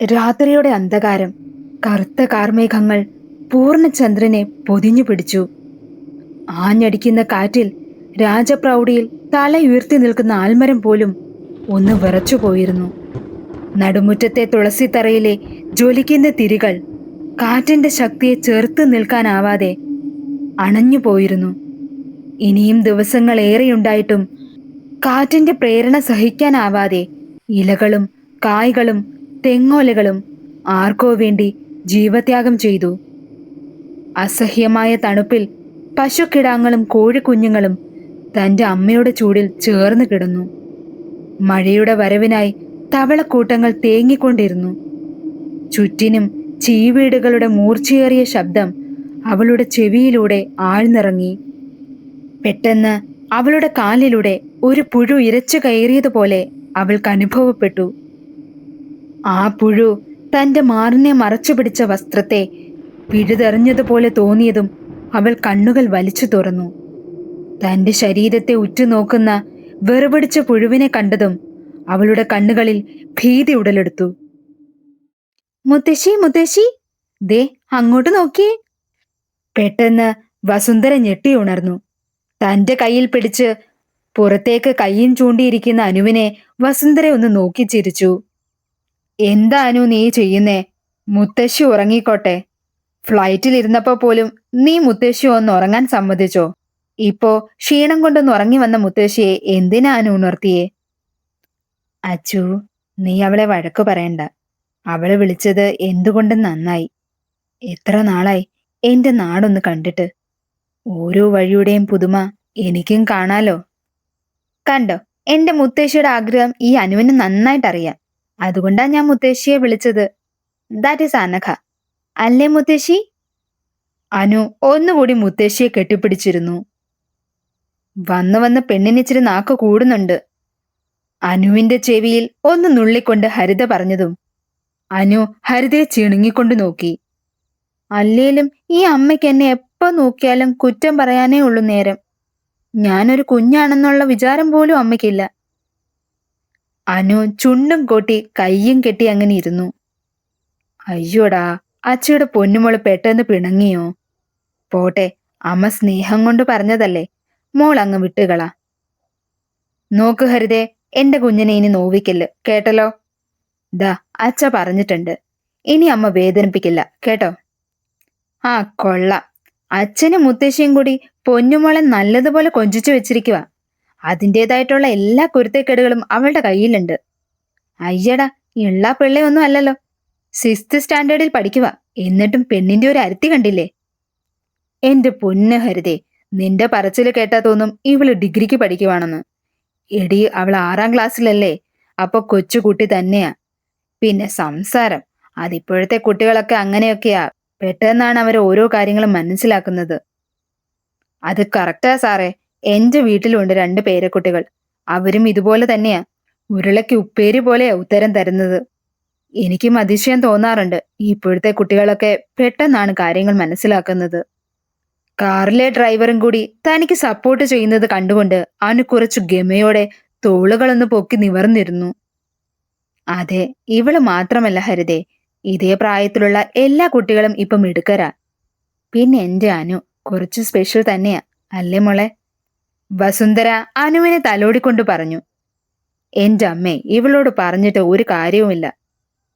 രാത്രിയുടെ അന്ധകാരം കറുത്ത കാർമേഘങ്ങൾ പൂർണചന്ദ്രനെ പൊതിഞ്ഞു പിടിച്ചു. ആഞ്ഞടിക്കുന്ന കാറ്റിൽ രാജപ്രൗഢിയിൽ തല ഉയർത്തി നിൽക്കുന്ന ആൽമരം പോലും ഒന്ന് വിറച്ചുപോയിരുന്നു. നടുമുറ്റത്തെ തുളസിത്തറയിലെ ജ്വലിക്കുന്ന തിരികൾ കാറ്റിന്റെ ശക്തിയെ ചെറുത്ത് നിൽക്കാനാവാതെ അണഞ്ഞു പോയിരുന്നു. ഇനിയും ദിവസങ്ങൾ ഏറെയുണ്ടായിട്ടും കാറ്റിന്റെ പ്രേരണ സഹിക്കാനാവാതെ ഇലകളും കായ്കളും തെങ്ങോലകളും ആർക്കോ വേണ്ടി ജീവത്യാഗം ചെയ്തു. അസഹ്യമായ തണുപ്പിൽ പശുക്കിടാങ്ങളും കോഴിക്കുഞ്ഞുങ്ങളും തന്റെ അമ്മയുടെ ചൂടിൽ ചേർന്ന് കിടന്നു. മഴയുടെ വരവിനായി തവളക്കൂട്ടങ്ങൾ തേങ്ങിക്കൊണ്ടിരുന്നു. ചുറ്റിനും ചീവീടുകളുടെ മൂർച്ചയേറിയ ശബ്ദം അവളുടെ ചെവിയിലൂടെ ആഴ്ന്നിറങ്ങി. പെട്ടെന്ന് അവളുടെ കാലിലൂടെ ഒരു പുഴു ഇരച്ചു കയറിയതുപോലെ അവൾക്ക് അനുഭവപ്പെട്ടു. ആ പുഴു തന്റെ മാറിനെ മറച്ചു പിടിച്ച വസ്ത്രത്തെ പിഴുതെറിഞ്ഞതുപോലെ തോന്നിയതും അവൾ കണ്ണുകൾ വലിച്ചു തുറന്നു. തന്റെ ശരീരത്തെ ഉറ്റുനോക്കുന്ന വെറുപിടിച്ച പുഴുവിനെ കണ്ടതും അവളുടെ കണ്ണുകളിൽ ഭീതി ഉടലെടുത്തു. മുത്തശ്ശി മുത്തശ്ശി. ദേ അങ്ങോട്ട് നോക്കിയേ. പെട്ടെന്ന് വസുന്ധര ഞെട്ടി ഉണർന്നു. തന്റെ കയ്യിൽ പിടിച്ച് പുറത്തേക്ക് കയ്യും ചൂണ്ടിയിരിക്കുന്ന അനുവിനെ വസുന്ധര ഒന്ന് നോക്കി ചിരിച്ചു. എന്താ അനു നീ ചെയ്യുന്നേ? മുത്തശ്ശി ഉറങ്ങിക്കോട്ടെ. ഫ്ലൈറ്റിൽ ഇരുന്നപ്പോ പോലും നീ മുത്തശ്ശി ഒന്ന് ഉറങ്ങാൻ സമ്മതിച്ചോ? ഇപ്പോ ക്ഷീണം കൊണ്ടൊന്ന് ഉറങ്ങി വന്ന മുത്തശ്ശിയെ എന്തിനാ അനു ഉണർത്തിയേ? അച്ചു നീ അവളെ വഴക്കു പറയണ്ട. അവൾ വിളിച്ചത് എന്തുകൊണ്ട് നന്നായി? എത്ര നാളായി എന്റെ നാടൊന്ന് കണ്ടിട്ട്? ഓരോ വഴിയുടെയും പുതുമ എനിക്കും കാണാലോ? കണ്ടോ എന്റെ മുത്തശ്ശിയുടെ ആഗ്രഹം ഈ അനുവിന് നന്നായിട്ടറിയാം. അതുകൊണ്ടാ ഞാൻ മുത്തശ്ശിയെ വിളിച്ചത്. That is Anagha. അല്ലേ മുത്തശ്ശി? അനു ഒന്നുകൂടി മുത്തശ്ശിയെ കെട്ടിപ്പിടിച്ചിരുന്നു. വന്നു വന്ന് പെണ്ണിനിച്ചിരി നാക്ക് കൂടുന്നുണ്ട്. അനുവിന്റെ ചെവിയിൽ ഒന്ന് നുള്ളിക്കൊണ്ട് ഹരിത പറഞ്ഞതും അനു ഹരിതയെ ചിണുങ്ങിക്കൊണ്ട് നോക്കി. അല്ലേലും ഈ അമ്മയ്ക്ക് എന്നെ എപ്പോ നോക്കിയാലും കുറ്റം പറയാനേ ഉള്ളൂ നേരം. ഞാനൊരു കുഞ്ഞാണെന്നുള്ള വിചാരം പോലും അമ്മയ്ക്കില്ല. അനു ചുണ്ടും കൂട്ടി കയ്യും കെട്ടി അങ്ങനെ ഇരുന്നു. അയ്യോടാ അച്ചയുടെ പൊന്നുമോൾ പെട്ടെന്ന് പിണങ്ങിയോ? പോട്ടെ അമ്മ സ്നേഹം കൊണ്ട് പറഞ്ഞതല്ലേ. മോൾ അങ്ങ് വിട്ടുകളാ. നോക്ക് ഹരിതേ എന്റെ കുഞ്ഞിനെ ഇനി നോവിക്കല്ല്. കേട്ടല്ലോ? ദാ അച്ഛ പറഞ്ഞിട്ടുണ്ട്. ഇനി അമ്മ വേദനിപ്പിക്കില്ല കേട്ടോ? ആ കൊള്ള. അച്ഛനും മുത്തശ്ശിയും കൂടി പൊന്നുമോളെ നല്ലതുപോലെ കൊഞ്ചിച്ചു വെച്ചിരിക്കുക അതിന്റെതായിട്ടുള്ള എല്ലാ കുരുത്തക്കേടുകളും അവളുടെ കയ്യിലുണ്ട്. അയ്യടാ ഇള്ള പിള്ളയൊന്നും അല്ലല്ലോ. സിക്സ്ത് സ്റ്റാൻഡേർഡിൽ പഠിക്കുക എന്നിട്ടും പെണ്ണിന്റെ ഒരു അരുത്തി കണ്ടില്ലേ? എന്റെ പൊന്ന് ഹരിതേ നിന്റെ പറച്ചിൽ കേട്ടാ തോന്നും ഇവൾ ഡിഗ്രിക്ക് പഠിക്കുവാണെന്ന്. എടി അവൾ ആറാം ക്ലാസ്സിലല്ലേ? അപ്പൊ കൊച്ചുകുട്ടി തന്നെയാ. പിന്നെ സംസാരം. അതിപ്പോഴത്തെ കുട്ടികളൊക്കെ അങ്ങനെയൊക്കെയാ. പെട്ടെന്നാണ് അവർ ഓരോ കാര്യങ്ങളും മനസ്സിലാക്കുന്നത്. അത് കറക്റ്റാ സാറേ. എന്റെ വീട്ടിലുണ്ട് രണ്ട് പേരെ കുട്ടികൾ അവരും ഇതുപോലെ തന്നെയാ. ഉരുളയ്ക്ക് ഉപ്പേരി പോലെയാ ഉത്തരം തരുന്നത്. എനിക്കും അതിശയം തോന്നാറുണ്ട്. ഇപ്പോഴത്തെ കുട്ടികളൊക്കെ പെട്ടെന്നാണ് കാര്യങ്ങൾ മനസ്സിലാക്കുന്നത്. കാറിലെ ഡ്രൈവറും കൂടി തനിക്ക് സപ്പോർട്ട് ചെയ്യുന്നത് കണ്ടുകൊണ്ട് അവന് കുറച്ചു ഗമയോടെ തോളുകളൊന്ന് പൊക്കി നിവർന്നിരുന്നു. അതെ ഇവൾ മാത്രമല്ല ഹരിതേ. ഇതേ പ്രായത്തിലുള്ള എല്ലാ കുട്ടികളും ഇപ്പം മിടുക്കരാ. പിന്നെ എന്റെ അനു കുറച്ച് സ്പെഷ്യൽ തന്നെയാ. അല്ലേ മോളെ? വസുന്ധര അനുവിനെ തലോടിക്കൊണ്ട് പറഞ്ഞു. എന്റെ അമ്മേ ഇവളോട് പറഞ്ഞിട്ട് ഒരു കാര്യവുമില്ല.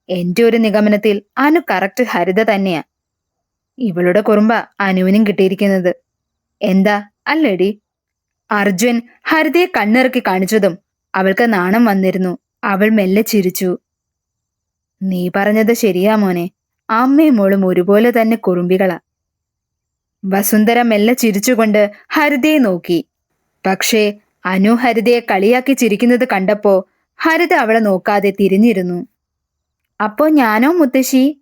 എന്റെ ഒരു നിഗമനത്തിൽ അനു കറക്റ്റ് ഹരിത തന്നെയാ. ഇവളുടെ കുറുമ്പ അനുവിനും കിട്ടിയിരിക്കുന്നത്. എന്താ? അല്ലേടി? അർജുൻ ഹരിതയെ കണ്ണിറക്കി കാണിച്ചതും അവൾക്ക് നാണം വന്നിരുന്നു. അവൾ മെല്ലെ ചിരിച്ചു. നീ പറഞ്ഞത് ശരിയാ മോനെ. അമ്മയും മോളും ഒരുപോലെ തന്നെ കുറുമ്പികളാ. വസുന്ധര മെല്ലെ ചിരിച്ചുകൊണ്ട് ഹരിതയെ നോക്കി. പക്ഷേ അനു ഹരിതയെ കളിയാക്കി ചിരിക്കുന്നത് കണ്ടപ്പോ ഹരിത അവളെ നോക്കാതെ തിരിഞ്ഞിരുന്നു. അപ്പോ ഞാനോ മുത്തശ്ശി?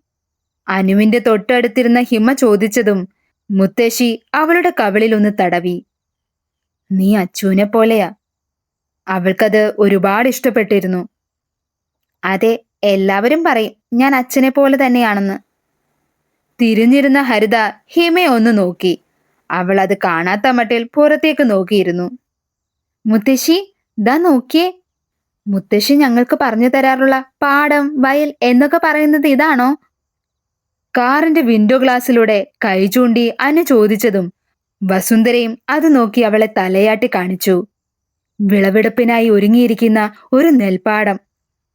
അനുവിന്റെ തൊട്ടടുത്തിരുന്ന ഹിമ ചോദിച്ചതും മുത്തശ്ശി അവളുടെ കവിളിൽ ഒന്ന് തടവി. നീ അച്ചുവിനെ പോലെയാ. അവൾക്കത് ഒരുപാട് ഇഷ്ടപ്പെട്ടിരുന്നു. അതെ എല്ലാവരും പറയും ഞാൻ അച്ഛനെ പോലെ തന്നെയാണെന്ന്. തിരിഞ്ഞിരുന്ന ഹരിത ഹിമയെ ഒന്ന് നോക്കി. അവൾ അത് കാണാത്ത മട്ടിൽ പുറത്തേക്ക് നോക്കിയിരുന്നു. മുത്തശ്ശി ദാ നോക്കിയേ. മുത്തശ്ശി ഞങ്ങൾക്ക് പറഞ്ഞു തരാറുള്ള പാടം വയൽ എന്നൊക്കെ പറയുന്നത് ഇതാണോ? കാറിന്റെ വിൻഡോ ഗ്ലാസ്സിലൂടെ കൈ ചൂണ്ടി അനു ചോദിച്ചതും വസുന്ധരയും അത് നോക്കി അവളെ തലയാട്ടി കാണിച്ചു. വിളവെടുപ്പിനായി ഒരുങ്ങിയിരിക്കുന്ന ഒരു നെൽപ്പാടം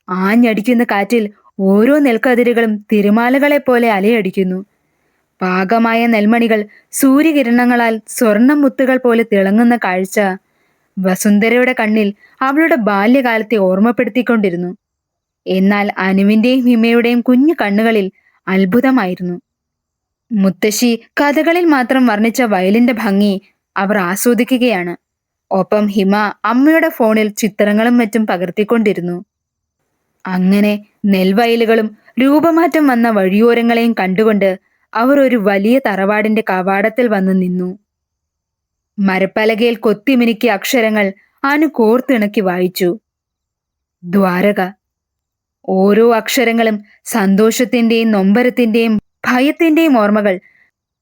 ആഞ്ഞടിക്കുന്ന കാറ്റിൽ ഓരോ നെൽക്കതിരുകളും പോലെ അലയടിക്കുന്നു. പാകമായ നെൽമണികൾ സൂര്യകിരണങ്ങളാൽ സ്വർണ മുത്തുകൾ പോലെ തിളങ്ങുന്ന കാഴ്ച വസുന്ധരയുടെ കണ്ണിൽ അവളുടെ ബാല്യകാലത്തെ ഓർമ്മപ്പെടുത്തിക്കൊണ്ടിരുന്നു. എന്നാൽ അനുവിന്റെയും ഹിമയുടെയും കുഞ്ഞു കണ്ണുകളിൽ അത്ഭുതമായിരുന്നു. മുത്തശ്ശി കഥകളിൽ മാത്രം വർണിച്ച വയലിന്റെ ഭംഗി അവർ ആസ്വദിക്കുകയാണ്. ഒപ്പം ഹിമ അമ്മയുടെ ഫോണിൽ ചിത്രങ്ങളും മറ്റും പകർത്തിക്കൊണ്ടിരുന്നു. അങ്ങനെ നെൽവയലുകളും രൂപമാറ്റം വന്ന വഴിയോരങ്ങളെയും കണ്ടുകൊണ്ട് അവർ ഒരു വലിയ തറവാടിന്റെ കവാടത്തിൽ വന്നു നിന്നു. മരപ്പലകയിൽ കൊത്തിമിനുക്കിയ അക്ഷരങ്ങൾ അനു കോർത്തിണക്കി വായിച്ചു. ദ്വാരക. ഓരോ അക്ഷരങ്ങളും സന്തോഷത്തിന്റെയും നൊമ്പരത്തിന്റെയും ഭയത്തിന്റെയും ഓർമ്മകൾ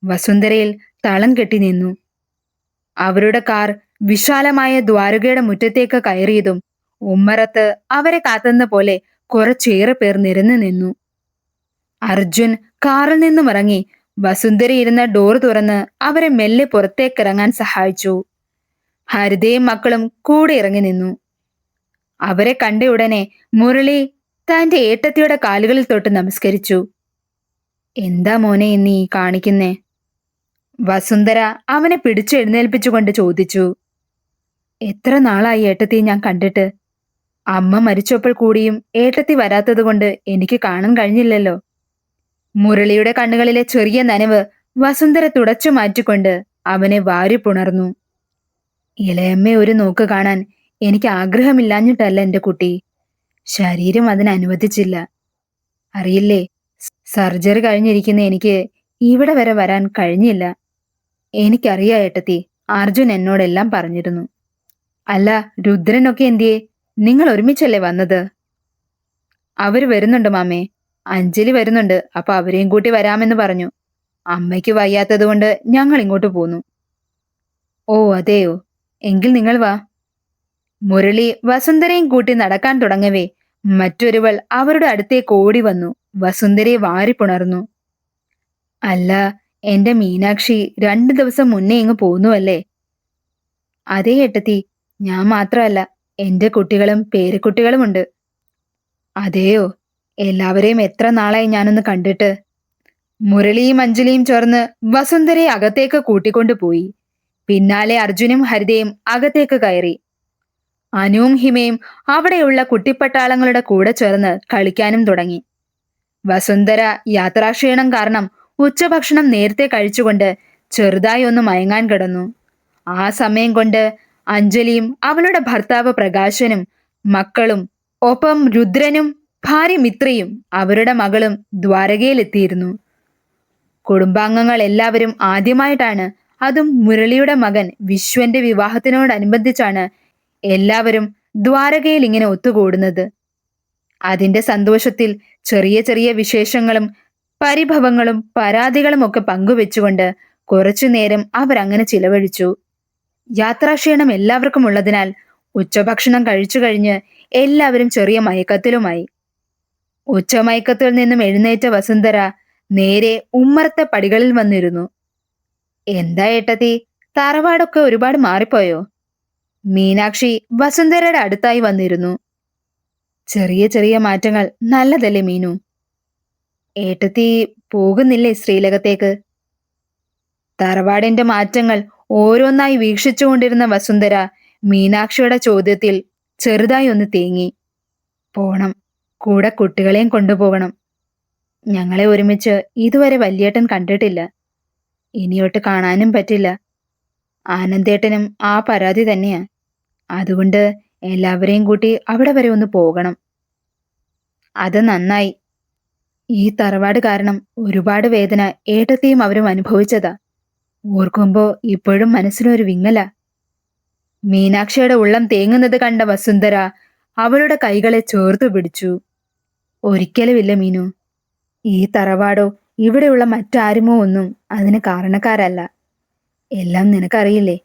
വസുന്ധരയിൽ തളം കെട്ടി നിന്നു. അവരുടെ കാർ വിശാലമായ ദ്വാരകയുടെ മുറ്റത്തേക്ക് കയറിയതും ഉമ്മറത്ത് അവരെ കാത്തുന്ന പോലെ കുറച്ചേറെ പേർ നിരന്നു നിന്നു. അർജുൻ കാറിൽ നിന്നും ഇറങ്ങി വസുന്ധര ഇരുന്ന ഡോർ തുറന്ന് അവരെ മെല്ലെ പുറത്തേക്ക് ഇറങ്ങാൻ സഹായിച്ചു. ഹരിതയും മക്കളും കൂടെ ഇറങ്ങി നിന്നു. അവരെ കണ്ട ഉടനെ മുരളി തന്റെ ഏട്ടത്തിയുടെ കാലുകളിൽ തൊട്ട് നമസ്കരിച്ചു. എന്താ മോനെ നീ കാണിക്കുന്നേ? വസുന്ധര അവനെ പിടിച്ചെഴുന്നേൽപ്പിച്ചുകൊണ്ട് ചോദിച്ചു. എത്ര നാളായി ഏട്ടത്തി ഞാൻ കണ്ടിട്ട്? അമ്മ മരിച്ചപ്പോൾ കൂടിയും ഏട്ടത്തി വരാത്തതുകൊണ്ട് എനിക്ക് കാണാൻ കഴിഞ്ഞില്ലല്ലോ. മുരളിയുടെ കണ്ണുകളിലെ ചെറിയ നനവ് വസുന്ധര തുടച്ചു മാറ്റിക്കൊണ്ട് അവനെ വാരി പുണർന്നു ഇളയമ്മയെ ഒരു നോക്ക് കാണാൻ എനിക്ക് ആഗ്രഹമില്ലാഞ്ഞിട്ടല്ല എന്റെ കുട്ടി. ശരീരം അതിനനുവദിച്ചില്ല അറിയില്ലേ സർജറി കഴിഞ്ഞിരിക്കുന്ന എനിക്ക് ഇവിടെ വരെ വരാൻ കഴിഞ്ഞില്ല. എനിക്കറിയാം ഏട്ടത്തി അർജുൻ എന്നോടെല്ലാം പറഞ്ഞിരുന്നു. അല്ല രുദ്രനൊക്കെ എന്തിയേ? നിങ്ങൾ ഒരുമിച്ചല്ലേ വന്നത്? അവർ വരുന്നുണ്ട് മാമേ. അഞ്ജലി വരുന്നുണ്ട്. അപ്പൊ അവരെയും കൂട്ടി വരാമെന്ന് പറഞ്ഞു. അമ്മയ്ക്ക് വയ്യാത്തതുകൊണ്ട് ഞങ്ങൾ ഇങ്ങോട്ട് പോന്നു. ഓ അതെയോ? എങ്കിൽ നിങ്ങൾ വാ. മുരളി വസുന്ധരയും കൂട്ടി നടക്കാൻ തുടങ്ങവേ. മറ്റൊരുവൾ അവരുടെ അടുത്തേക്ക് ഓടി വന്നു. വസുന്ധരയെ വാരിപ്പുണർന്നു. അല്ല എന്റെ മീനാക്ഷി രണ്ടു ദിവസം മുന്നേ ഇങ്ങ് പോന്നുവല്ലേ? അതേ ഏട്ടത്തി ഞാൻ മാത്രമല്ല. എന്റെ കുട്ടികളും പേരക്കുട്ടികളുമുണ്ട്. അതെയോ? എല്ലാവരെയും എത്ര നാളായി ഞാനൊന്ന് കണ്ടിട്ട്? മുരളിയും അഞ്ജലിയും ചേർന്ന് വസുന്ധരയെ അകത്തേക്ക് കൂട്ടിക്കൊണ്ടുപോയി പിന്നാലെ അർജുനും ഹരിതയും അകത്തേക്ക് കയറി. അനുവും ഹിമയും അവിടെയുള്ള കുട്ടിപ്പട്ടാളങ്ങളുടെ കൂടെ ചേർന്ന് കളിക്കാനും തുടങ്ങി. വസുന്ധര യാത്രാക്ഷീണം കാരണം ഉച്ചഭക്ഷണം നേരത്തെ കഴിച്ചുകൊണ്ട് ചെറുതായി ഒന്ന് മയങ്ങാൻ കിടന്നു. ആ സമയം കൊണ്ട് അഞ്ജലിയും അവളുടെ ഭർത്താവ് പ്രകാശനും മക്കളും ഒപ്പം രുദ്രനും ഭാര്യ മിത്രയും അവരുടെ മകളും ദ്വാരകയിലെത്തിയിരുന്നു. കുടുംബാംഗങ്ങൾ എല്ലാവരും ആദ്യമായിട്ടാണ് അതും മുരളിയുടെ മകൻ വിശ്വന്റെ വിവാഹത്തിനോടനുബന്ധിച്ചാണ് എല്ലാവരും ദ്വാരകയിൽ ഇങ്ങനെ ഒത്തുകൂടുന്നത്. അതിന്റെ സന്തോഷത്തിൽ ചെറിയ ചെറിയ വിശേഷങ്ങളും പരിഭവങ്ങളും പരാതികളും ഒക്കെ പങ്കുവെച്ചുകൊണ്ട് കുറച്ചു നേരം അവരങ്ങനെ ചിലവഴിച്ചു. യാത്രാക്ഷീണം എല്ലാവർക്കും ഉള്ളതിനാൽ ഉച്ചഭക്ഷണം കഴിച്ചു കഴിഞ്ഞ് എല്ലാവരും ചെറിയ മയക്കത്തിലുമായി. ഉച്ചമയക്കത്തിൽ നിന്നും എഴുന്നേറ്റ വസുന്ധര നേരെ ഉമ്മറത്തെ പടികളിൽ വന്നിരുന്നു. എന്താ ഏട്ടത്തി തറവാടൊക്കെ ഒരുപാട് മാറിപ്പോയോ? മീനാക്ഷി വസുന്ധരയുടെ അടുത്തായി വന്നിരുന്നു. ചെറിയ ചെറിയ മാറ്റങ്ങൾ നല്ലതല്ലേ മീനു? ഏട്ടത്തി പോകുന്നില്ലേ ശ്രീലകത്തേക്ക്? തറവാടിന്റെ മാറ്റങ്ങൾ ഓരോന്നായി വീക്ഷിച്ചുകൊണ്ടിരുന്ന വസുന്ധര മീനാക്ഷിയുടെ ചോദ്യത്തിൽ ചെറുതായി ഒന്ന് തേങ്ങി. പോണം. കൂടെ കുട്ടികളെയും കൊണ്ടുപോകണം. ഞങ്ങളെ ഒരുമിച്ച് ഇതുവരെ വല്യേട്ടൻ കണ്ടിട്ടില്ല. ഇനിയോട്ട് കാണാനും പറ്റില്ല. ആനന്ദേട്ടനും ആ പരാതി തന്നെയാ. അതുകൊണ്ട് എല്ലാവരെയും കൂട്ടി അവിടെ വരെ ഒന്ന് പോകണം. അത് നന്നായി. ഈ തറവാട് കാരണം ഒരുപാട് വേദന ഏട്ടത്തെയും അവരും അനുഭവിച്ചതാ. ഓർക്കുമ്പോ ഇപ്പോഴും മനസ്സിനൊരു വിങ്ങല. മീനാക്ഷിയുടെ ഉള്ളം തേങ്ങുന്നത് കണ്ട വസുന്ധര അവളുടെ കൈകളെ ചേർത്തു പിടിച്ചു. ഒരിക്കലുമില്ല മീനു. ഈ തറവാടോ ഇവിടെയുള്ള മറ്റാരുമോ ഒന്നും അതിന് കാരണക്കാരല്ല. എല്ലാം നിനക്കറിയില്ലേ?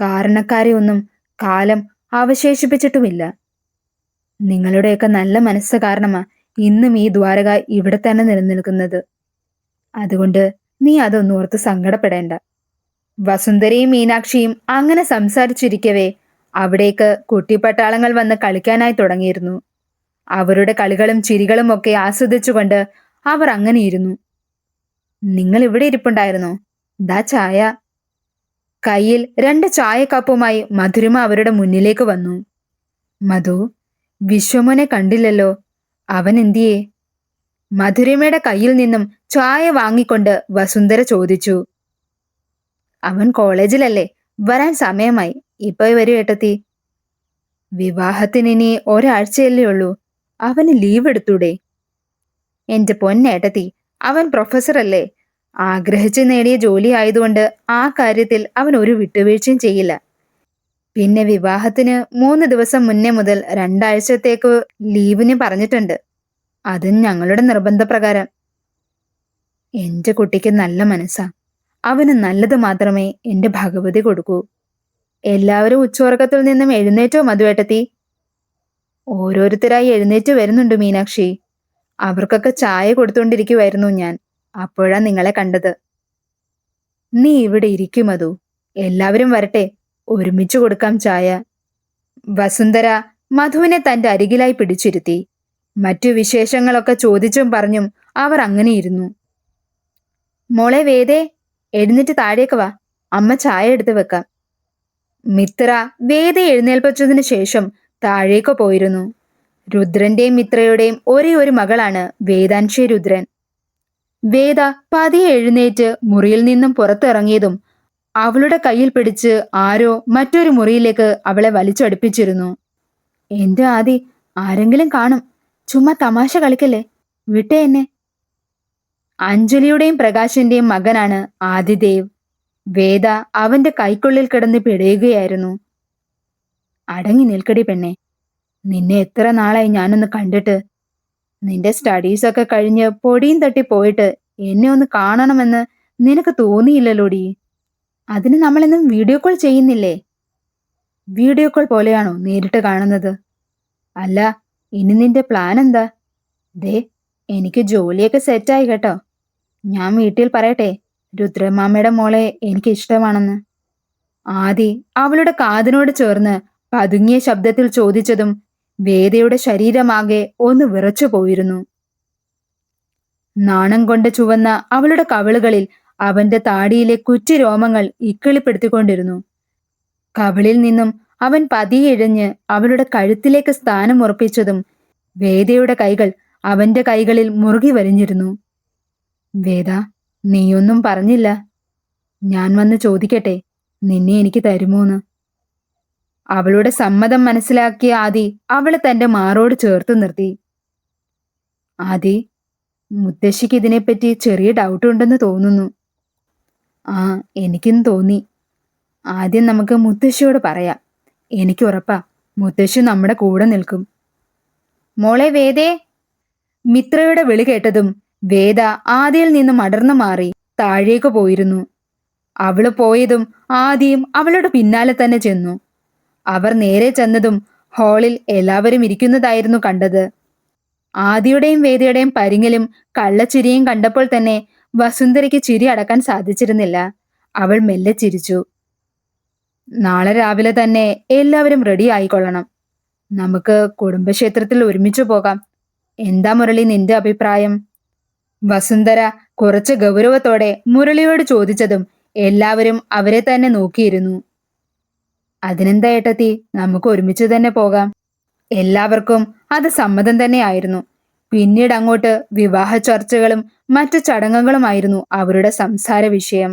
കാരണക്കാരെ ഒന്നും കാലം അവശേഷിപ്പിച്ചിട്ടുമില്ല. നിങ്ങളുടെയൊക്കെ നല്ല മനസ്സ് കാരണമാ ഇന്നും ഈ ദ്വാരക ഇവിടെ തന്നെ നിലനിൽക്കുന്നത്. അതുകൊണ്ട് നീ അതൊന്നോർത്ത് സങ്കടപ്പെടേണ്ട. വസുന്ധരയും മീനാക്ഷിയും അങ്ങനെ സംസാരിച്ചിരിക്കവേ അവിടേക്ക് കുട്ടിപ്പട്ടാളങ്ങൾ വന്ന് കളിക്കാനായി തുടങ്ങിയിരുന്നു. അവരുടെ കളികളും ചിരികളും ഒക്കെ ആസ്വദിച്ചുകൊണ്ട് അവർ അങ്ങനെ ഇരുന്നു. നിങ്ങൾ ഇവിടെ ഇരിപ്പുണ്ടായിരുന്നോ? ദാ ചായ. കയ്യിൽ രണ്ട് ചായക്കപ്പുമായി മധുരിമ അവരുടെ മുന്നിലേക്ക് വന്നു. മധു വിശ്വമോനെ കണ്ടില്ലല്ലോ. അവൻ എന്തിയേ? മധുരിമയുടെ കയ്യിൽ നിന്നും ചായ വാങ്ങിക്കൊണ്ട് വസുന്ധര ചോദിച്ചു. അവൻ കോളേജിലല്ലേ? വരാൻ സമയമായി. ഇപ്പൊ വരൂ ഏട്ടത്തി? വിവാഹത്തിന് ഇനി ഒരാഴ്ചയല്ലേ ഉള്ളൂ. അവന് ലീവ് എടുത്തൂടെ? എന്റെ പൊന്നേട്ടത്തി അവൻ പ്രൊഫസർ അല്ലേ ആഗ്രഹിച്ച് നേടിയ ജോലി ആയതുകൊണ്ട് ആ കാര്യത്തിൽ അവൻ ഒരു വിട്ടുവീഴ്ചയും ചെയ്യില്ല. പിന്നെ വിവാഹത്തിന് മൂന്ന് ദിവസം മുന്നേ മുതൽ രണ്ടാഴ്ചത്തേക്ക് ലീവിന് പറഞ്ഞിട്ടുണ്ട്. അതും ഞങ്ങളുടെ നിർബന്ധപ്രകാരം. എന്റെ കുട്ടിക്ക് നല്ല മനസ്സാ. അവന് നല്ലത് മാത്രമേ എന്റെ ഭഗവതി കൊടുക്കൂ. എല്ലാവരും ഉച്ചോറക്കത്തിൽ നിന്നും എഴുന്നേറ്റോ മധുവേട്ടത്തി? ഓരോരുത്തരായി എഴുന്നേറ്റ് വരുന്നുണ്ട് മീനാക്ഷി. അവർക്കൊക്കെ ചായ കൊടുത്തുകൊണ്ടിരിക്കുമായിരുന്നു ഞാൻ. അപ്പോഴാ നിങ്ങളെ കണ്ടത്. നീ ഇവിടെ ഇരിക്കും മധു. എല്ലാവരും വരട്ടെ. ഒരുമിച്ച് കൊടുക്കാം ചായ. വസുന്ധര മധുവിനെ തന്റെ അരികിലായി പിടിച്ചിരുത്തി. മറ്റു വിശേഷങ്ങളൊക്കെ ചോദിച്ചും പറഞ്ഞും അവർ അങ്ങനെ ഇരുന്നു മോളെ വേദേ എഴുന്നേറ്റ് താഴേക്ക് വാ. അമ്മ ചായ എടുത്ത് വെക്കാം. മിത്ര വേദ എഴുന്നേൽപ്പിച്ചതിന് ശേഷം താഴേക്ക് പോയിരുന്നു. രുദ്രന്റെയും മിത്രയുടെയും ഒരേ ഒരു മകളാണ് വേദാൻഷി രുദ്രൻ. വേദ പതിയെ എഴുന്നേറ്റ് മുറിയിൽ നിന്നും പുറത്തിറങ്ങിയതും അവളുടെ കയ്യിൽ പിടിച്ച് ആരോ മറ്റൊരു മുറിയിലേക്ക് അവളെ വലിച്ചടുപ്പിച്ചിരുന്നു. എന്റെ ആദി ആരെങ്കിലും കാണും. ചുമ്മാ തമാശ കളിക്കല്ലേ? വിട്ടേ എന്നെ. അഞ്ജലിയുടെയും പ്രകാശിന്റെയും മകനാണ് ആദിദേവ്. വേദ അവന്റെ കൈക്കുള്ളിൽ കിടന്ന് പിടയുകയായിരുന്നു. അടങ്ങി നിൽക്കടി പെണ്ണെ. നിന്നെ എത്ര നാളായി ഞാനൊന്ന് കണ്ടിട്ട്. നിന്റെ സ്റ്റഡീസൊക്കെ കഴിഞ്ഞ് പൊടിയും തട്ടി പോയിട്ട് എന്നെ ഒന്ന് കാണണമെന്ന് നിനക്ക് തോന്നിയില്ലല്ലോടി. അതിന് നമ്മളെന്നും വീഡിയോ കോൾ ചെയ്യുന്നില്ലേ? വീഡിയോ കോൾ പോലെയാണോ നേരിട്ട് കാണുന്നത്? അല്ല ഇനി നിന്റെ പ്ലാൻ എന്താ? ദേ എനിക്ക് ജോലിയൊക്കെ സെറ്റായി കേട്ടോ. ഞാൻ വീട്ടിൽ പറയട്ടെ രുദ്രമാമയുടെ മോളെ എനിക്ക് ഇഷ്ടമാണെന്ന് ആദി അവളുടെ കാതിനോട് ചേർന്ന് പതുങ്ങിയ ശബ്ദത്തിൽ ചോദിച്ചതും വേദയുടെ ശരീരമാകെ ഒന്ന് വിറച്ചു പോയിരുന്നു. നാണം കൊണ്ട് ചുവന്ന അവളുടെ കവിളുകളിൽ അവന്റെ താടിയിലെ കുറ്റി രോമങ്ങൾ ഇക്കിളിപ്പെടുത്തിക്കൊണ്ടിരുന്നു. കവിളിൽ നിന്നും അവൻ പതിയെ ഇഴഞ്ഞ് അവളുടെ കഴുത്തിലേക്ക് സ്ഥാനം ഉറപ്പിച്ചതും വേദയുടെ കൈകൾ അവന്റെ കൈകളിൽ മുറുകി വലിഞ്ഞിരുന്നു. വേദ നീയൊന്നും പറഞ്ഞില്ല. ഞാൻ വന്ന് ചോദിക്കട്ടെ നിന്നെ എനിക്ക് തരുമോന്ന്. അവളുടെ സമ്മതം മനസ്സിലാക്കിയ ആദി അവളെ തന്റെ മാറോട് ചേർത്ത് നിർത്തി. ആദി മുത്തശ്ശിക്ക് ഇതിനെപ്പറ്റി ചെറിയ ഡൗട്ട് ഉണ്ടെന്ന് തോന്നുന്നു. ആ എനിക്കും തോന്നി. ആദ്യം നമുക്ക് മുത്തശ്ശിയോട് പറയാം. എനിക്ക് ഉറപ്പാ മുത്തശ്ശി നമ്മുടെ കൂടെ നിൽക്കും. മോളെ വേദേ മിത്രയുടെ വിളി കേട്ടതും വേദ ആദിയിൽ നിന്നും അടർന്നു മാറി താഴേക്ക് പോയിരുന്നു. അവൾ പോയതും ആദിയും അവളുടെ പിന്നാലെ തന്നെ ചെന്നു. അവർ നേരെ ചെന്നതും ഹാളിൽ എല്ലാവരും ഇരിക്കുന്നതായിരുന്നു കണ്ടത്. ആദിയുടെയും വേദയുടെയും പരിങ്ങലും കള്ളച്ചിരിയും കണ്ടപ്പോൾ തന്നെ വസുന്ധരയ്ക്ക് ചിരി അടക്കാൻ സാധിച്ചിരുന്നില്ല. അവൾ മെല്ലെ ചിരിച്ചു. നാളെ രാവിലെ തന്നെ എല്ലാവരും റെഡി ആയിക്കൊള്ളണം. നമുക്ക് കുടുംബക്ഷേത്രത്തിൽ ഒരുമിച്ച് പോകാം. എന്താ മുരളി നിന്റെ അഭിപ്രായം? വസുന്ധര കുറച്ച് ഗൗരവത്തോടെ മുരളിയോട് ചോദിച്ചതും എല്ലാവരും അവരെ തന്നെ നോക്കിയിരുന്നു. അതിനെന്താ ഏട്ടത്തി? നമുക്ക് ഒരുമിച്ച് തന്നെ പോകാം. എല്ലാവർക്കും അത് സമ്മതം തന്നെയായിരുന്നു പിന്നീട് അങ്ങോട്ട് വിവാഹ ചർച്ചകളും മറ്റു ചടങ്ങുകളുമായിരുന്നു അവരുടെ സംസാര വിഷയം.